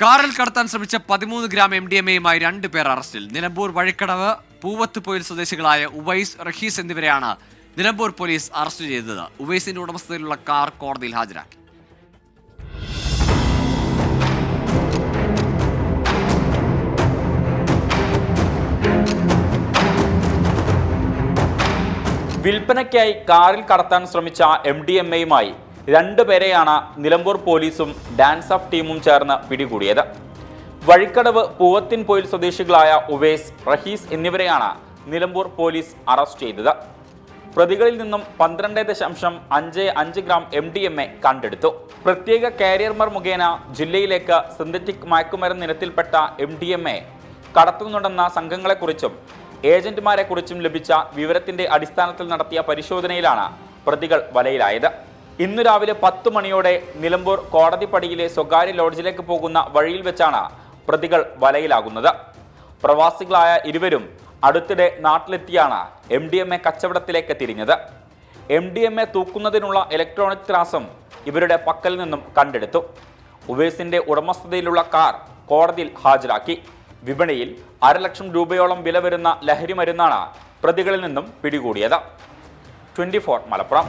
കാറിൽ കടത്താൻ ശ്രമിച്ച പതിമൂന്ന് ഗ്രാം എം ഡി എം എയുമായി പേർ അറസ്റ്റിൽ. നിലമ്പൂർ വഴിക്കടവ് പൂവത്ത് പോയിൽ സ്വദേശികളായ ഉവൈസ് റഹീസ് എന്നിവരെയാണ് നിലമ്പൂർ പോലീസ് അറസ്റ്റ് ചെയ്തത്. ഉവൈസിന്റെ ഉടമസ്ഥതയിലുള്ള കാർ കോടതിയിൽ ഹാജരാക്കി. വിൽപ്പനയ്ക്കായി കാറിൽ കടത്താൻ ശ്രമിച്ച എം ഡി എം എയുമായി രണ്ടുപേരെയാണ് നിലമ്പൂർ പോലീസും ഡാൻസ് ഓഫ് ടീമും ചേർന്ന് പിടികൂടിയത്. വഴിക്കടവ് പൂവത്തിൻ പോയിൽ സ്വദേശികളായ ഉവേസ് റഹീസ് എന്നിവരെയാണ് നിലമ്പൂർ പോലീസ് അറസ്റ്റ് ചെയ്തത്. പ്രതികളിൽ നിന്നും പന്ത്രണ്ട് ദശാംശം അഞ്ച് അഞ്ച് gram M D M A കണ്ടെടുത്തു. പ്രത്യേക കാരിയർമാർ മുഖേന ജില്ലയിലേക്ക് സിന്തറ്റിക് മയക്കുമരുന്ന് ഇനത്തിൽപ്പെട്ട എം ഡി എം എ കടത്തുന്നുണ്ടെന്ന സംഘങ്ങളെക്കുറിച്ചും ഏജന്റുമാരെക്കുറിച്ചും ലഭിച്ച വിവരത്തിന്റെ അടിസ്ഥാനത്തിൽ നടത്തിയ പരിശോധനയിലാണ് പ്രതികൾ വലയിലായത്. ഇന്നു രാവിലെ പത്ത് മണിയോടെ നിലമ്പൂർ കോടതിപ്പടിയിലെ സ്വകാര്യ ലോഡ്ജിലേക്ക് പോകുന്ന വഴിയിൽ വെച്ചാണ് പ്രതികൾ വലയിലാകുന്നത്. പ്രവാസികളായ ഇരുവരും അടുത്തിടെ നാട്ടിലെത്തിയാണ് എം ഡി എം എ കച്ചവടത്തിലേക്ക് തിരിഞ്ഞത്. എം ഡി എം എ തൂക്കുന്നതിനുള്ള ഇലക്ട്രോണിക് ത്രാസം ഇവരുടെ പക്കൽ നിന്നും കണ്ടെടുത്തു. ഉവേസിന്റെ ഉടമസ്ഥതയിലുള്ള കാർ കോടതിയിൽ ഹാജരാക്കി. വിപണിയിൽ അരലക്ഷം രൂപയോളം വില വരുന്ന ലഹരി മരുന്നാണ് പ്രതികളിൽ നിന്നും പിടികൂടിയത്. ട്വന്റി മലപ്പുറം.